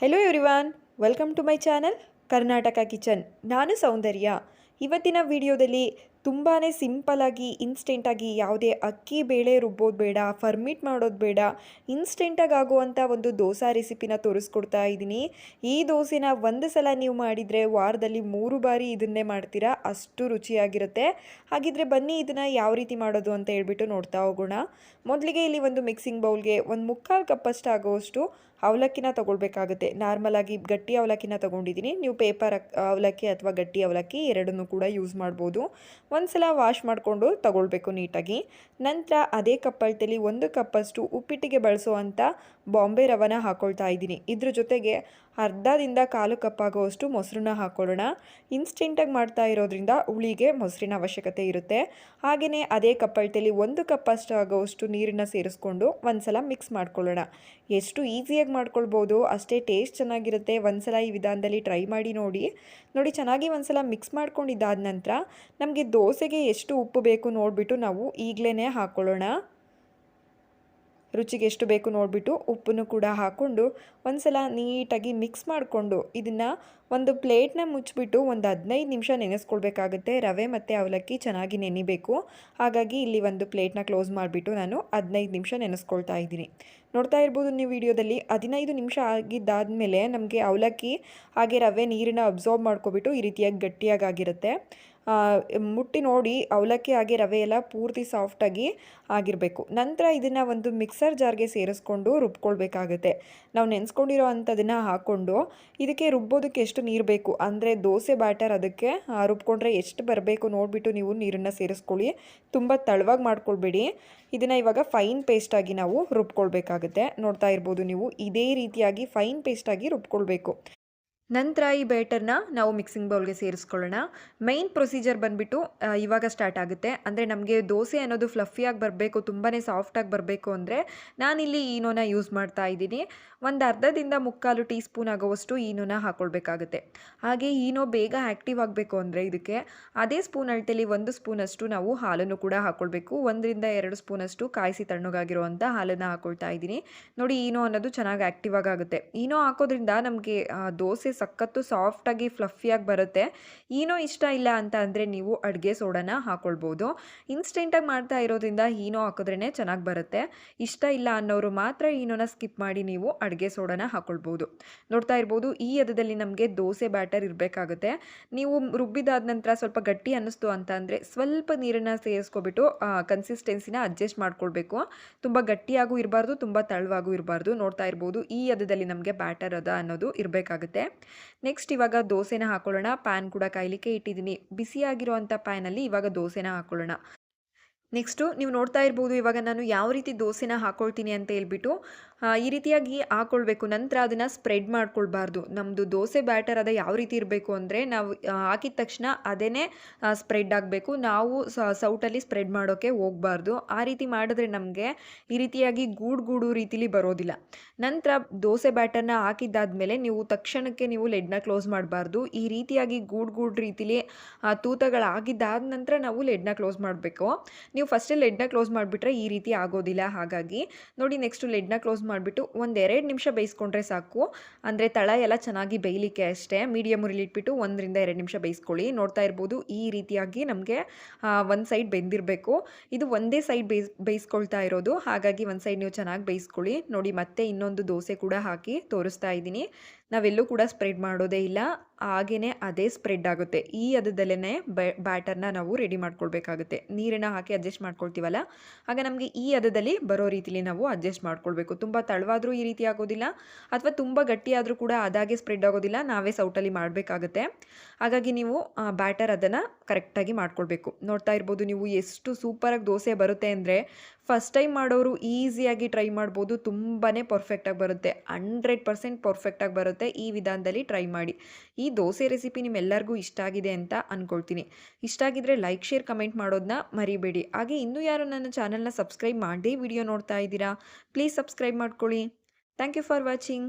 Hello everyone welcome to my channel Karnataka kitchen ನಾನು ಸೌಂದರ್ಯ. ಇವತ್ತಿನ ವಿಡಿಯೋದಲ್ಲಿ ತುಂಬಾ ಸಿಂಪಲಾಗಿ ಇನ್ಸ್ಟೆಂಟಾಗಿ ಯಾವುದೇ ಅಕ್ಕಿ ಬೇಳೆ ರುಬ್ಬೋದು ಬೇಡ ಫರ್ಮಿಟ್ ಮಾಡೋದು ಬೇಡ ಇನ್ಸ್ಟೆಂಟಾಗಿ ಆಗುವಂಥ ಒಂದು ದೋಸೆ ರೆಸಿಪಿನ ತೋರಿಸ್ಕೊಡ್ತಾ ಇದ್ದೀನಿ. ಈ ದೋಸೆನ ಒಂದು ಸಲ ನೀವು ಮಾಡಿದರೆ ವಾರದಲ್ಲಿ ಮೂರು ಬಾರಿ ಇದನ್ನೇ ಮಾಡ್ತೀರಾ, ಅಷ್ಟು ರುಚಿಯಾಗಿರುತ್ತೆ. ಹಾಗಿದ್ರೆ ಬನ್ನಿ ಇದನ್ನು ಯಾವ ರೀತಿ ಮಾಡೋದು ಅಂತ ಹೇಳ್ಬಿಟ್ಟು ನೋಡ್ತಾ ಹೋಗೋಣ. ಮೊದಲಿಗೆ ಇಲ್ಲಿ ಒಂದು ಮಿಕ್ಸಿಂಗ್ ಬೌಲ್ಗೆ ಒಂದು ಮುಕ್ಕಾಲು ಕಪ್ಪಷ್ಟು ಆಗುವಷ್ಟು ಅವಲಕ್ಕಿನ ತೊಗೊಳ್ಬೇಕಾಗುತ್ತೆ. ನಾರ್ಮಲಾಗಿ ಗಟ್ಟಿ ಅವಲಕ್ಕಿನ ತೊಗೊಂಡಿದ್ದೀನಿ. ನೀವು ಪೇಪರ್ ಅವಲಕ್ಕಿ ಅಥವಾ ಗಟ್ಟಿ ಅವಲಕ್ಕಿ ಎರಡನ್ನೂ ಕೂಡ ಯೂಸ್ ಮಾಡ್ಬೋದು. ಒಂದು ಸಲ ವಾಶ್ ಮಾಡಿಕೊಂಡು ತಗೊಳ್ಬೇಕು ನೀಟಾಗಿ. ನಂತರ ಅದೇ ಕಪ್ಪಳ್ತಲ್ಲಿ ಒಂದು ಕಪ್ಪಷ್ಟು ಉಪ್ಪಿಟ್ಟಿಗೆ ಬಳಸುವಂಥ ಬಾಂಬೆ ರವನ ಹಾಕ್ಕೊಳ್ತಾ ಇದ್ದೀನಿ. ಇದ್ರ ಜೊತೆಗೆ ಅರ್ಧದಿಂದ ಕಾಲು ಕಪ್ಪಾಗುವಷ್ಟು ಮೊಸರನ್ನ ಹಾಕ್ಕೊಳ್ಳೋಣ ಇನ್ಸ್ಟೆಂಟಾಗಿ ಮಾಡ್ತಾ ಇರೋದ್ರಿಂದ ಹುಳಿಗೆ ಮೊಸರಿನ ಅವಶ್ಯಕತೆ ಇರುತ್ತೆ. ಹಾಗೆಯೇ ಅದೇ ಕಪ್ಪಳ್ತಲ್ಲಿ ಒಂದು ಕಪ್ಪಷ್ಟು ಆಗುವಷ್ಟು ನೀರನ್ನು ಸೇರಿಸ್ಕೊಂಡು ಒಂದು ಸಲ ಮಿಕ್ಸ್ ಮಾಡ್ಕೊಳ್ಳೋಣ. ಎಷ್ಟು ಈಸಿಯಾಗಿ ಮಾಡ್ಕೊಳ್ಬೋದು, ಅಷ್ಟೇ ಟೇಸ್ಟ್ ಚೆನ್ನಾಗಿರುತ್ತೆ. ಒಂದು ಸಲ ಈ ವಿಧಾನದಲ್ಲಿ ಟ್ರೈ ಮಾಡಿ ನೋಡಿ. ನೋಡಿ, ಚೆನ್ನಾಗಿ ಒಂದು ಸಲ ಮಿಕ್ಸ್ ಮಾಡ್ಕೊಂಡಿದ್ದಾದ ನಂತರ ನಮಗೆ ದೋಸೆಗೆ ಎಷ್ಟು ಉಪ್ಪು ಬೇಕು ನೋಡಿಬಿಟ್ಟು ನಾವು ಈಗಲೇ ಹಾಕ್ಕೊಳ್ಳೋಣ ರುಚಿಗೆ ಎಷ್ಟು ಬೇಕು ನೋಡಿಬಿಟ್ಟು ಉಪ್ಪನ್ನು ಕೂಡ ಹಾಕ್ಕೊಂಡು ಒಂದು ಸಲ ನೀಟಾಗಿ ಮಿಕ್ಸ್ ಮಾಡಿಕೊಂಡು ಇದನ್ನು ಒಂದು ಪ್ಲೇಟ್ನ ಮುಚ್ಚಿಬಿಟ್ಟು ಒಂದು ಹದಿನೈದು ನಿಮಿಷ ನೆನೆಸ್ಕೊಳ್ಬೇಕಾಗುತ್ತೆ. ರವೆ ಮತ್ತು ಅವಲಕ್ಕಿ ಚೆನ್ನಾಗಿ ನೆನಿಬೇಕು. ಹಾಗಾಗಿ ಇಲ್ಲಿ ಒಂದು ಪ್ಲೇಟ್ನ ಕ್ಲೋಸ್ ಮಾಡಿಬಿಟ್ಟು ನಾನು ಹದಿನೈದು ನಿಮಿಷ ನೆನೆಸ್ಕೊಳ್ತಾ ಇದ್ದೀನಿ. ನೋಡ್ತಾ ಇರ್ಬೋದು ನೀವು ವಿಡಿಯೋದಲ್ಲಿ ಹದಿನೈದು ನಿಮಿಷ ಆಗಿದ್ದಾದಮೇಲೆ ನಮಗೆ ಅವಲಕ್ಕಿ ಹಾಗೆ ರವೆ ನೀರನ್ನ ಅಬ್ಸಾರ್ಬ್ ಮಾಡ್ಕೊಬಿಟ್ಟು ಈ ರೀತಿಯಾಗಿ ಗಟ್ಟಿಯಾಗಿರುತ್ತೆ ಮುಟ್ಟಿ ನೋಡಿ ಅವಲಕ್ಕಿ ಆಗಿ ರವೆ ಎಲ್ಲ ಪೂರ್ತಿ ಸಾಫ್ಟಾಗಿ ಆಗಿರಬೇಕು. ನಂತರ ಇದನ್ನು ಒಂದು ಮಿಕ್ಸರ್ ಜಾರ್ಗೆ ಸೇರಿಸ್ಕೊಂಡು ರುಬ್ಕೊಳ್ಬೇಕಾಗುತ್ತೆ. ನಾವು ನೆನೆಸ್ಕೊಂಡಿರೋ ಅಂಥದನ್ನು ಹಾಕ್ಕೊಂಡು ಇದಕ್ಕೆ ರುಬ್ಬೋದಕ್ಕೆ ಎಷ್ಟು ನೀರು ಬೇಕು? ಅಂದರೆ ದೋಸೆ ಬ್ಯಾಟರ್ ಅದಕ್ಕೆ ರುಬ್ಕೊಂಡ್ರೆ ಎಷ್ಟು ಬರಬೇಕು ನೋಡಿಬಿಟ್ಟು ನೀವು ನೀರನ್ನು ಸೇರಿಸ್ಕೊಳ್ಳಿ. ತುಂಬ ತಳವಾಗಿ ಮಾಡ್ಕೊಳ್ಬೇಡಿ. ಇದನ್ನು ಇವಾಗ ಫೈನ್ ಪೇಸ್ಟಾಗಿ ನಾವು ರುಬ್ಕೊಳ್ಬೇಕಾಗುತ್ತೆ. ನೋಡ್ತಾ ಇರ್ಬೋದು ನೀವು, ಇದೇ ರೀತಿಯಾಗಿ ಫೈನ್ ಪೇಸ್ಟಾಗಿ ರುಬ್ಕೊಳ್ಬೇಕು. ನಂತರ ಈ ಬ್ಯಾಟರ್ನ ನಾವು ಮಿಕ್ಸಿಂಗ್ ಬೌಲ್ಗೆ ಸೇರಿಸ್ಕೊಳ್ಳೋಣ. ಮೈನ್ ಪ್ರೊಸೀಜರ್ ಬಂದುಬಿಟ್ಟು ಇವಾಗ ಸ್ಟಾರ್ಟ್ ಆಗುತ್ತೆ. ಅಂದರೆ ನಮಗೆ ದೋಸೆ ಅನ್ನೋದು ಫ್ಲಫಿಯಾಗಿ ಬರಬೇಕು ತುಂಬಾ ಸಾಫ್ಟಾಗಿ ಬರಬೇಕು ಅಂದರೆ ನಾನಿಲ್ಲಿ ಈನೋನ ಯೂಸ್ ಮಾಡ್ತಾ ಇದ್ದೀನಿ. ಒಂದು ಅರ್ಧದಿಂದ ಮುಕ್ಕಾಲು ಟೀ ಸ್ಪೂನ್ ಆಗೋವಷ್ಟು ಈನೋನ ಹಾಕ್ಕೊಳ್ಬೇಕಾಗುತ್ತೆ ಹಾಗೆ ಈನೋ ಬೇಗ ಆ್ಯಕ್ಟಿವ್ ಆಗಬೇಕು ಅಂದರೆ ಇದಕ್ಕೆ ಅದೇ ಸ್ಪೂನ್ ಅಳ್ತೇಲಿ ಒಂದು ಸ್ಪೂನಷ್ಟು ನಾವು ಹಾಲನ್ನು ಕೂಡ ಹಾಕ್ಕೊಳ್ಬೇಕು ಒಂದರಿಂದ ಎರಡು ಸ್ಪೂನಷ್ಟು ಕಾಯಿಸಿ ತಣ್ಣಗಾಗಿರುವಂಥ ಹಾಲನ್ನು ಹಾಕ್ಕೊಳ್ತಾ ಇದ್ದೀನಿ. ನೋಡಿ, ಈನೋ ಅನ್ನೋದು ಚೆನ್ನಾಗಿ ಆ್ಯಕ್ಟಿವ್ ಆಗುತ್ತೆ ಈನೋ ಹಾಕೋದ್ರಿಂದ ನಮಗೆ ದೋಸೆ ಸಖತ್ತು ಸಾಫ್ಟಾಗಿ, ಫ್ಲಫಿಯಾಗಿ ಬರುತ್ತೆ. ಏನೋ ಇಷ್ಟ ಇಲ್ಲ ಅಂತ ಅಂದರೆ ನೀವು ಅಡುಗೆ ಸೋಡಾನ ಹಾಕ್ಕೊಳ್ಬೋದು ಇನ್ಸ್ಟೆಂಟಾಗಿ ಮಾಡ್ತಾ ಇರೋದ್ರಿಂದ ಹೀನೋ ಹಾಕಿದ್ರೇ ಚೆನ್ನಾಗಿ ಬರುತ್ತೆ. ಇಷ್ಟ ಇಲ್ಲ ಅನ್ನೋರು ಮಾತ್ರ ಈನೋನ ಸ್ಕಿಪ್ ಮಾಡಿ ನೀವು ಅಡುಗೆ ಸೋಡಾನ ಹಾಕ್ಕೊಳ್ಬೋದು ನೋಡ್ತಾ ಇರ್ಬೋದು, ಈ ಹದದಲ್ಲಿ ನಮಗೆ ದೋಸೆ ಬ್ಯಾಟರ್ ಇರಬೇಕಾಗುತ್ತೆ. ನೀವು ರುಬ್ಬಿದಾದ ನಂತರ ಸ್ವಲ್ಪ ಗಟ್ಟಿ ಅನ್ನಿಸ್ತು ಅಂತ ಅಂದರೆ ಸ್ವಲ್ಪ ನೀರನ್ನು ಸೇರಿಸ್ಕೊಬಿಟ್ಟು ಕನ್ಸಿಸ್ಟೆನ್ಸಿನ ಅಡ್ಜಸ್ಟ್ ಮಾಡ್ಕೊಳ್ಬೇಕು. ತುಂಬ ಗಟ್ಟಿಯಾಗೂ ಇರಬಾರ್ದು, ತುಂಬ ತಳವಾಗೂ ಇರಬಾರ್ದು. ನೋಡ್ತಾ ಇರ್ಬೋದು, ಈ ಹದದಲ್ಲಿ ನಮಗೆ ಬ್ಯಾಟರ್ ಅದ ಅನ್ನೋದು ಇರಬೇಕಾಗುತ್ತೆ. ನೆಕ್ಸ್ಟ್ ಇವಾಗ ದೋಸೆನ ಹಾಕೊಳ್ಳೋಣ. ಪ್ಯಾನ್ ಕೂಡ ಕಾಯಲಿಕ್ಕೆ ಇಟ್ಟಿದ್ದೀನಿ. ಬಿಸಿಯಾಗಿರುವಂಥ ಪ್ಯಾನಲ್ಲಿ ಇವಾಗ ದೋಸೆನ ಹಾಕೊಳ್ಳೋಣ. ನೆಕ್ಸ್ಟು ನೀವು ನೋಡ್ತಾ ಇರ್ಬೋದು, ಇವಾಗ ನಾನು ಯಾವ ರೀತಿ ದೋಸೆನ ಹಾಕ್ಕೊಳ್ತೀನಿ ಅಂತ ಹೇಳ್ಬಿಟ್ಟು ಈ ರೀತಿಯಾಗಿ ಹಾಕ್ಕೊಳ್ಬೇಕು ನಂತರ ಅದನ್ನು ಸ್ಪ್ರೆಡ್ ಮಾಡ್ಕೊಳ್ಬಾರ್ದು. ನಮ್ಮದು ದೋಸೆ ಬ್ಯಾಟರ್ ಅದು ಯಾವ ರೀತಿ ಇರಬೇಕು ಅಂದರೆ, ನಾವು ಹಾಕಿದ ತಕ್ಷಣ ಅದೇ ಸ್ಪ್ರೆಡ್ ಆಗಬೇಕು. ನಾವು ಸೌಟಲ್ಲಿ ಸ್ಪ್ರೆಡ್ ಮಾಡೋಕ್ಕೆ ಹೋಗಬಾರ್ದು. ಆ ರೀತಿ ಮಾಡಿದ್ರೆ ನಮಗೆ ಈ ರೀತಿಯಾಗಿ ಗೂಡು ಗೂಡು ರೀತಿಲಿ ಬರೋದಿಲ್ಲ. ನಂತರ ದೋಸೆ ಬ್ಯಾಟರ್ನ ಹಾಕಿದ್ದಾದಮೇಲೆ ನೀವು ತಕ್ಷಣಕ್ಕೆ ನೀವು ಲೆಡ್ನ ಕ್ಲೋಸ್ ಮಾಡಬಾರ್ದು. ಈ ರೀತಿಯಾಗಿ ಗೂಡು ಗೂಡು ರೀತಿಲಿ ತೂತಗಳಾಗಿದ್ದಾದ ನಂತರ ನಾವು ಲೆಡ್ನ ಕ್ಲೋಸ್ ಮಾಡಬೇಕು. ನೀವು ಫಸ್ಟ್ ಲೆಡ್ನ ಕ್ಲೋಸ್ ಮಾಡಿಬಿಟ್ರೆ ಈ ರೀತಿ ಆಗೋದಿಲ್ಲ. ಹಾಗಾಗಿ ನೋಡಿ ನೆಕ್ಸ್ಟು ಲೆಡ್ನ ಕ್ಲೋಸ್ ಮಾಡಿಬಿಟ್ಟು ಒಂದೆರಡು ನಿಮಿಷ ಬೇಯಿಸ್ಕೊಂಡ್ರೆ ಸಾಕು. ಅಂದರೆ ತಳ ಎಲ್ಲ ಚೆನ್ನಾಗಿ ಬೇಯಲಿಕ್ಕೆ ಅಷ್ಟೇ. ಮೀಡಿಯಮ್ ಉರಿಲಿಟ್ಬಿಟ್ಟು ಒಂದರಿಂದ ಎರಡು ನಿಮಿಷ ಬೇಯಿಸ್ಕೊಳ್ಳಿ. ನೋಡ್ತಾ ಇರ್ಬೋದು ಈ ರೀತಿಯಾಗಿ ನಮಗೆ ಒಂದು ಸೈಡ್ ಬೆಂದಿರಬೇಕು. ಇದು ಒಂದೇ ಸೈಡ್ ಬೇಯಿಸ್ ಬೇಯಿಸ್ಕೊಳ್ತಾ ಇರೋದು. ಹಾಗಾಗಿ ಒಂದು ಸೈಡ್ ನೀವು ಚೆನ್ನಾಗಿ ಬೇಯಿಸ್ಕೊಳ್ಳಿ. ನೋಡಿ ಮತ್ತೆ ಇನ್ನೊಂದು ದೋಸೆ ಕೂಡ ಹಾಕಿ ತೋರಿಸ್ತಾ ಇದ್ದೀನಿ. ನಾವೆಲ್ಲೂ ಕೂಡ ಸ್ಪ್ರೆಡ್ ಮಾಡೋದೇ ಇಲ್ಲ. ಹಾಗೆಯೇ ಅದೇ ಸ್ಪ್ರೆಡ್ ಆಗುತ್ತೆ. ಈ ಹದದಲ್ಲೇ ಬ್ಯಾಟರ್ನ ನಾವು ರೆಡಿ ಮಾಡ್ಕೊಳ್ಬೇಕಾಗುತ್ತೆ. ನೀರನ್ನು ಹಾಕಿ ಅಡ್ಜಸ್ಟ್ ಮಾಡ್ಕೊಳ್ತೀವಲ್ಲ? ಆಗ ನಮಗೆ ಈ ಹದದಲ್ಲಿ ಬರೋ ರೀತಿಲಿ ನಾವು ಅಡ್ಜಸ್ಟ್ ಮಾಡ್ಕೊಳ್ಬೇಕು. ತುಂಬ ತಳವಾದರೂ ಈ ರೀತಿ ಆಗೋದಿಲ್ಲ. ಅಥವಾ ತುಂಬ ಗಟ್ಟಿಯಾದರೂ ಕೂಡ ಅದಾಗೆ ಸ್ಪ್ರೆಡ್ ಆಗೋದಿಲ್ಲ. ನಾವೇ ಸೌಟಲ್ಲಿ ಮಾಡಬೇಕಾಗುತ್ತೆ. ಹಾಗಾಗಿ ನೀವು ಬ್ಯಾಟರ್ ಅದನ್ನು ಕರೆಕ್ಟಾಗಿ ಮಾಡ್ಕೊಳ್ಬೇಕು. ನೋಡ್ತಾ ಇರ್ಬೋದು ನೀವು ಎಷ್ಟು ಸೂಪರಾಗಿ ದೋಸೆ ಬರುತ್ತೆ ಅಂದರೆ ಫಸ್ಟ್ ಟೈಮ್ ಮಾಡೋರು ಈಸಿಯಾಗಿ ಟ್ರೈ ಮಾಡ್ಬೋದು. ತುಂಬಾ ಪರ್ಫೆಕ್ಟಾಗಿ ಬರುತ್ತೆ. ಹಂಡ್ರೆಡ್ ಪರ್ಸೆಂಟ್ ಪರ್ಫೆಕ್ಟಾಗಿ ಬರುತ್ತೆ ಈ ವಿಧಾನದಲ್ಲಿ ಟ್ರೈ ಮಾಡಿ. ಈ ದೋಸೆ ರೆಸಿಪಿ ನಿಮ್ಮೆಲ್ಲರಿಗೂ ಇಷ್ಟ ಆಗಿದೆ ಅಂತ ಅಂದ್ಕೊಳ್ತೀನಿ ಇಷ್ಟ ಆಗಿದ್ರೆ ಲೈಕ್ ಶೇರ್ ಕಮೆಂಟ್ ಮಾಡೋದನ್ನ ಮರಿಬೇಡಿ. ಹಾಗೆ ಇನ್ನೂ ಯಾರು ನನ್ನ ಚಾನಲ್ನ ಸಬ್ಸ್ಕ್ರೈಬ್ ಮಾಡಿ ವಿಡಿಯೋ ನೋಡ್ತಾ ಇದ್ದೀರಾ ಪ್ಲೀಸ್ ಸಬ್ಸ್ಕ್ರೈಬ್ ಮಾಡ್ಕೊಳ್ಳಿ. Thank you for watching